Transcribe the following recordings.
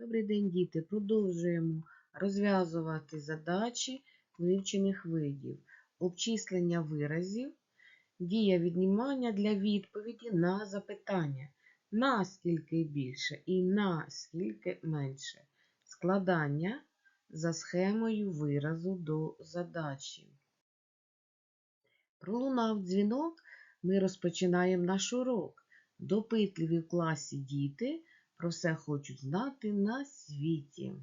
Добрий день, діти! Продовжуємо розв'язувати задачі вивчених видів, обчислення виразів, дія віднімання для відповіді на запитання, наскільки більше і наскільки менше, складання за схемою виразу до задачі. Пролунав дзвінок, ми розпочинаємо наш урок. Допитливі в класі діти про все хочуть знати на світі.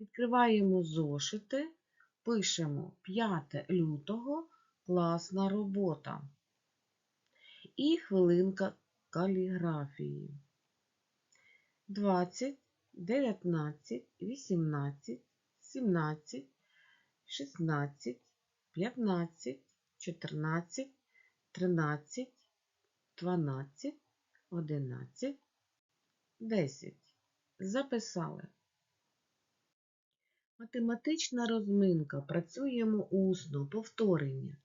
Відкриваємо зошити, пишемо 5 лютого класна робота. І хвилинка каліграфії. 20, 19, 18, 17, 16, 15, 14, 13, 12, 11, 10. Записали. Математична розминка. Працюємо усно. Повторення.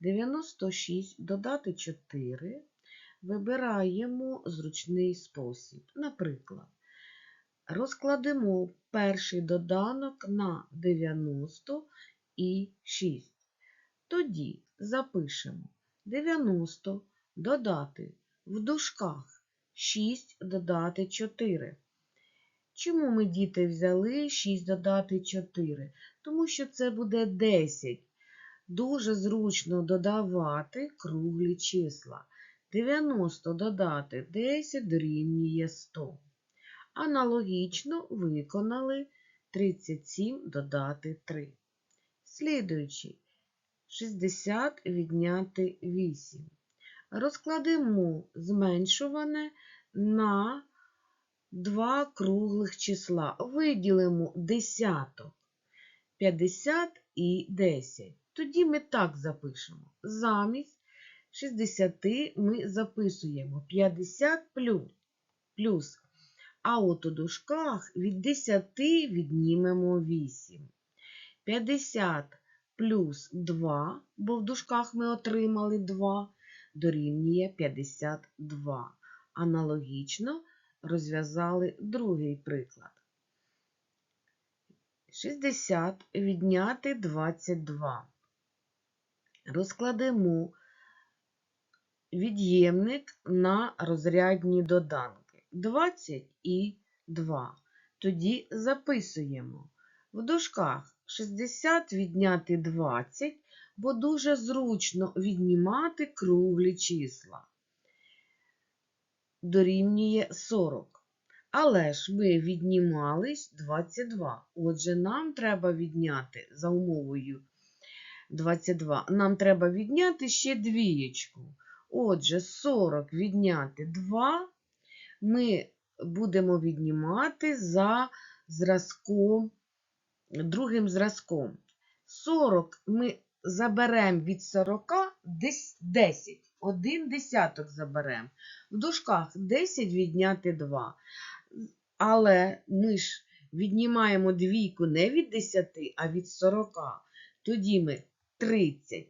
96 додати 4. Вибираємо зручний спосіб. Наприклад, розкладемо перший доданок на 90 і 6. Тоді запишемо 90 додати в дужках 6 додати 4. Чому ми, діти, взяли 6 додати 4? Тому що це буде 10. Дуже зручно додавати круглі числа. 90 додати 10 дорівнює 100. Аналогічно виконали 37 додати 3. Слідуючий 60 відняти 8 розкладемо зменшуване на два круглих числа. Виділимо десяток 50 і 10. Тоді ми так запишемо. Замість 60 ми записуємо 50 плюс. А от у дужках від 10 віднімемо 8. 50 плюс 2, бо в дужках ми отримали 2 дорівнює 52. Аналогічно розв'язали другий приклад. 60 відняти 22. Розкладемо від'ємник на розрядні доданки 20 і 2. Тоді записуємо в дужках 60 відняти 20 бо дуже зручно віднімати круглі числа. Дорівнює 40. Але ж ми віднімались 22. Отже, нам треба відняти за умовою 22. Нам треба відняти ще двієчку. Отже, 40 відняти 2 ми будемо віднімати за зразком, другим зразком. 40 ми заберемо від 40 10. Один десяток заберемо. В дужках 10 відняти 2. Але ми ж віднімаємо двійку не від 10, а від 40. Тоді ми 30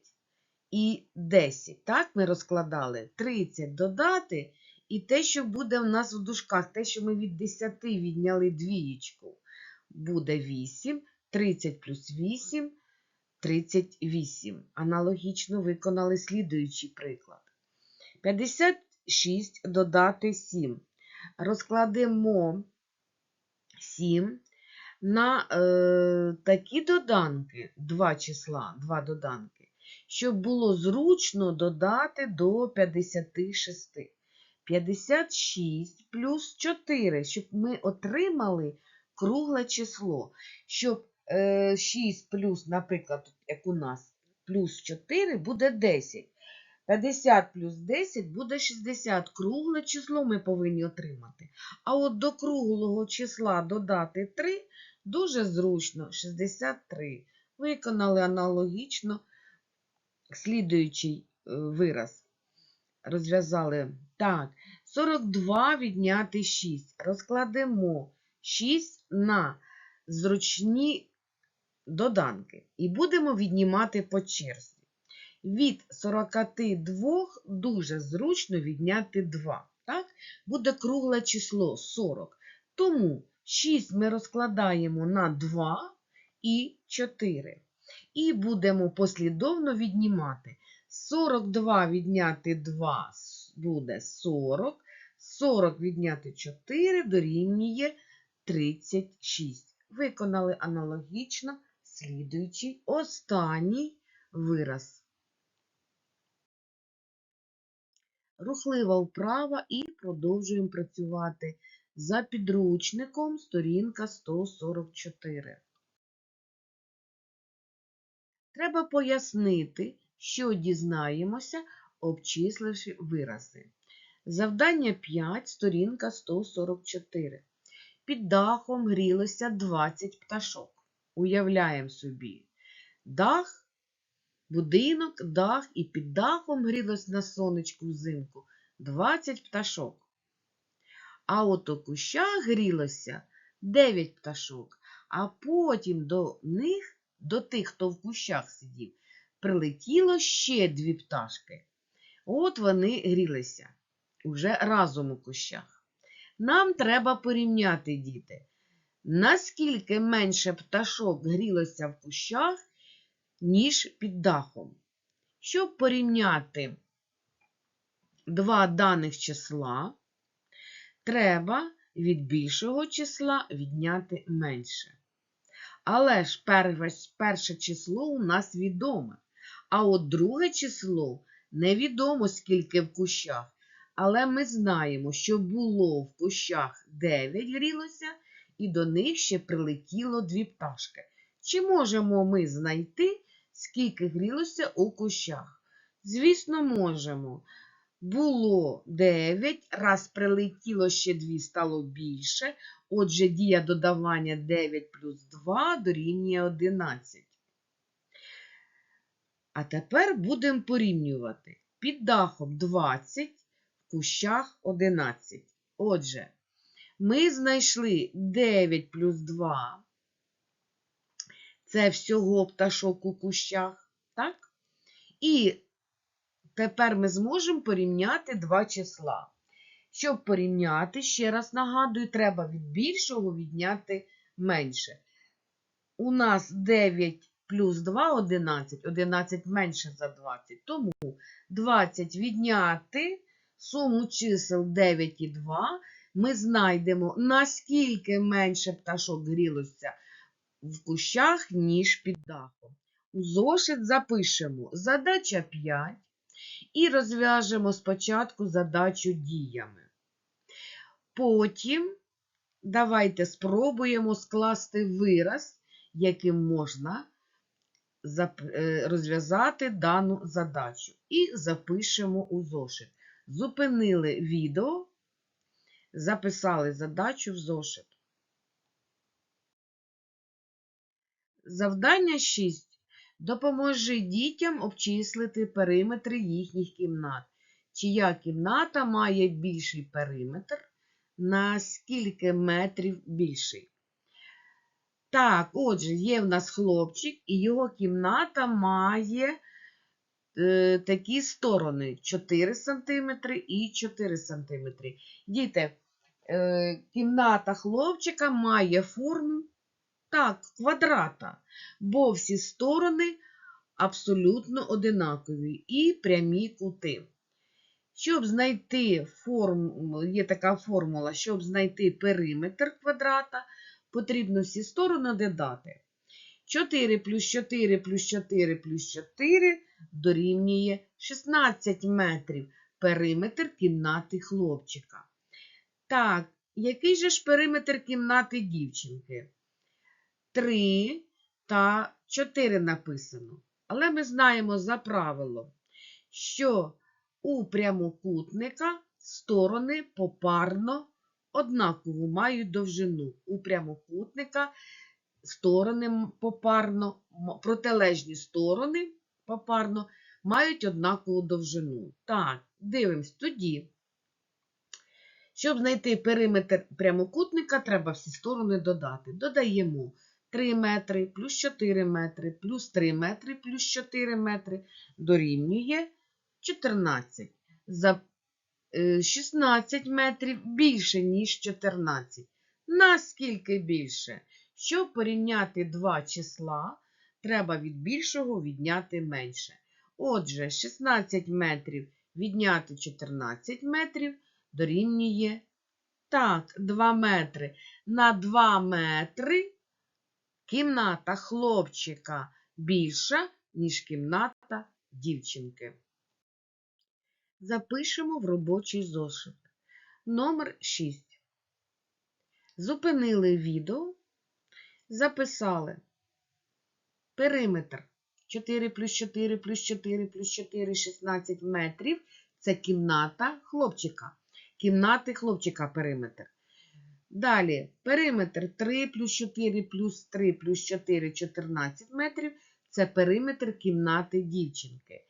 і 10. Так ми розкладали 30 додати. І те, що буде в нас в дужках, те, що ми від 10 відняли двієчку, буде 8, 30 плюс 8 38. Аналогічно виконали слідуючий приклад. 56 додати 7. Розкладемо 7 на е, такі доданки, два числа, два доданки, щоб було зручно додати до 56. 56 плюс 4, щоб ми отримали кругле число, щоб 6 е, плюс, наприклад, як у нас, плюс 4 буде 10. 50 плюс 10 буде 60. Кругле число ми повинні отримати. А от до круглого числа додати 3 дуже зручно 63. Виконали аналогічно слідуючий е, вираз. Розв'язали. Так, 42 відняти 6. Розкладемо 6 на зручні доданки і будемо віднімати по черзі. Від 42 дуже зручно відняти 2. Так? Буде кругле число 40. Тому 6 ми розкладаємо на 2 і 4. І будемо послідовно віднімати. 42 відняти 2 буде 40. 40 відняти 4 дорівнює 36. Виконали аналогічно слідуючий останній вираз. Рухлива вправа і продовжуємо працювати за підручником сторінка 144. Треба пояснити, що дізнаємося, обчисливши вирази. Завдання 5, сторінка 144. Під дахом грілося 20 пташок. Уявляємо собі. Дах, будинок, дах і під дахом грілось на сонечку взимку 20 пташок. А от у кущах грілося 9 пташок, а потім до них, до тих, хто в кущах сидів, прилетіло ще дві пташки. От вони грілися уже разом у кущах. Нам треба порівняти, діти, наскільки менше пташок грілося в кущах, ніж під дахом. Щоб порівняти два даних числа, треба від більшого числа відняти менше. Але ж перше, число у нас відоме, а от друге число невідомо, скільки в кущах. Але ми знаємо, що було в кущах 9 грілося, і до них ще прилетіло дві пташки. Чи можемо ми знайти, скільки грілося у кущах? Звісно, можемо. Було 9, раз прилетіло ще 2, стало більше. Отже, дія додавання 9 плюс 2 дорівнює 11. А тепер будемо порівнювати. Під дахом 20, в кущах 11. Отже, ми знайшли 9 плюс 2. Це всього пташок у кущах. Так? І тепер ми зможемо порівняти два числа. Щоб порівняти, ще раз нагадую, треба від більшого відняти менше. У нас 9 плюс 2 11, 11 менше за 20. Тому 20 відняти суму чисел 9 і 2 ми знайдемо, наскільки менше пташок грілося в кущах, ніж під дахом. У зошит запишемо задача 5 і розв'яжемо спочатку задачу діями. Потім давайте спробуємо скласти вираз, яким можна е, розв'язати дану задачу. І запишемо у зошит. Зупинили відео, записали задачу в зошит. Завдання 6. Допоможи дітям обчислити периметри їхніх кімнат. Чия кімната має більший периметр? На скільки метрів більший? Так, отже, є в нас хлопчик, і його кімната має е, такі сторони 4 см і 4 см. Діти, кімната хлопчика має форму так, квадрата, бо всі сторони абсолютно одинакові і прямі кути. Щоб знайти форму, є така формула, щоб знайти периметр квадрата, потрібно всі сторони додати. 4 плюс 4 плюс 4 плюс 4 дорівнює 16 метрів периметр кімнати хлопчика. Так, який же ж периметр кімнати дівчинки? 3 та 4 написано. Але ми знаємо за правилом, що у прямокутника сторони попарно однакову мають довжину. У прямокутника сторони попарно, протилежні сторони попарно мають однакову довжину. Так, дивимось тоді. Щоб знайти периметр прямокутника, треба всі сторони додати. Додаємо 3 метри плюс 4 метри плюс 3 метри плюс 4 метри дорівнює 14. За е, 16 метрів більше, ніж 14. Наскільки більше? Щоб порівняти два числа, треба від більшого відняти менше. Отже, 16 метрів відняти 14 метрів дорівнює так, 2 метри. На 2 метри кімната хлопчика більша, ніж кімната дівчинки. Запишемо в робочий зошит. Номер 6. Зупинили відео, записали периметр 4 плюс 4 плюс 4 плюс 4 16 метрів. Це кімната хлопчика. Кімнати хлопчика периметр. Далі периметр 3 плюс 4 плюс 3 плюс 4 14 метрів. Це периметр кімнати дівчинки.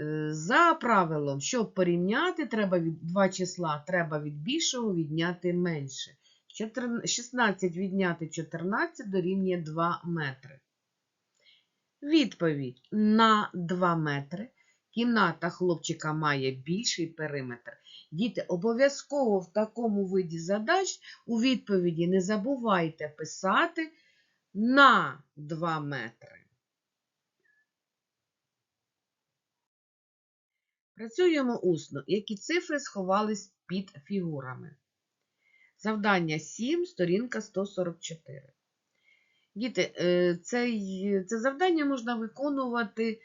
Е, За правилом, щоб порівняти, треба від два числа, треба від більшого відняти менше. 16 відняти 14 дорівнює 2 метри. Відповідь на 2 метри. Кімната хлопчика має більший периметр. Діти, обов'язково в такому виді задач у відповіді не забувайте писати на 2 метри. Працюємо усно, які цифри сховались під фігурами. Завдання 7, сторінка 144. Діти, е, цей- це завдання можна виконувати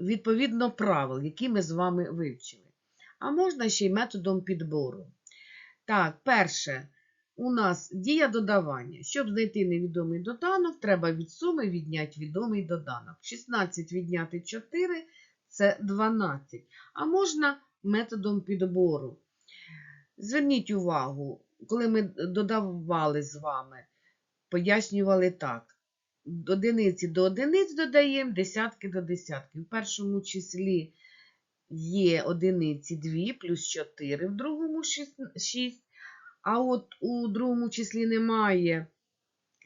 відповідно правил, які ми з вами вивчили. А можна ще й методом підбору. Так, перше, у нас дія додавання. Щоб знайти невідомий доданок, треба від суми відняти відомий доданок. 16 відняти 4 це 12. А можна методом підбору. Зверніть увагу, коли ми додавали з вами, пояснювали так. Одиниці до одиниць додаємо, десятки до десятків. В першому числі є одиниці 2 плюс 4, в другому 6. А от у другому числі немає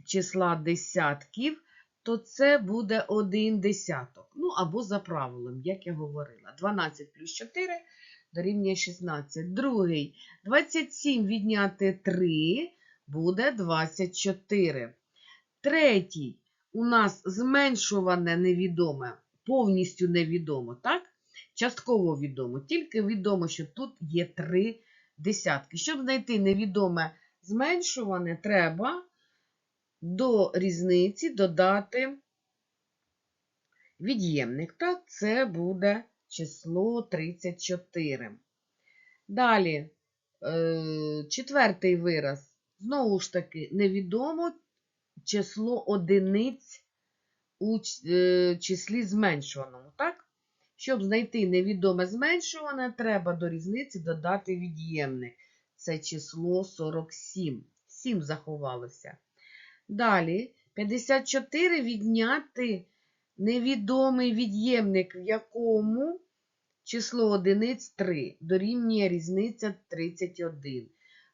числа десятків, то це буде один десяток. Ну, або за правилом, як я говорила. 12 плюс 4 дорівнює 16. Другий 27 відняти 3 буде 24. Третій у нас зменшуване невідоме, повністю невідомо, так? Частково відомо. Тільки відомо, що тут є 3 десятки. Щоб знайти невідоме зменшуване, треба до різниці додати від'ємник. Так, це буде число 34. Далі, е, четвертий вираз. Знову ж таки, невідомо число одиниць у е, числі зменшуваному. так? Щоб знайти невідоме зменшуване, треба до різниці додати від'ємник. Це число 47. 7 заховалося. Далі 54 відняти невідомий від'ємник, в якому число одиниць 3. Дорівнює різниця 31.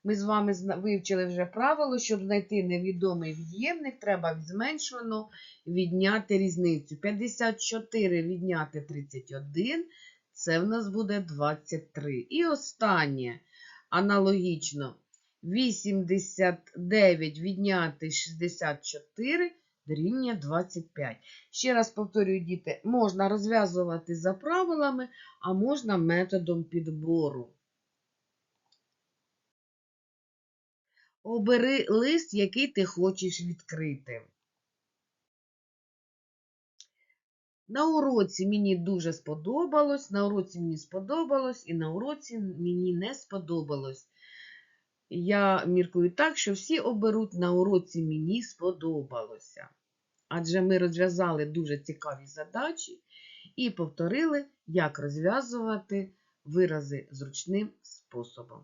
Ми з вами вивчили вже правило, щоб знайти невідомий від'ємник, треба від відняти різницю. 54 відняти 31, це в нас буде 23. І останнє, аналогічно, 89 відняти 64 дорівнює 25. Ще раз повторюю, діти, можна розв'язувати за правилами, а можна методом підбору. Обери лист, який ти хочеш відкрити. На уроці мені дуже сподобалось, на уроці мені сподобалось, і на уроці мені не сподобалось. Я міркую так, що всі оберуть на уроці мені сподобалося. Адже ми розв'язали дуже цікаві задачі і повторили, як розв'язувати вирази зручним способом.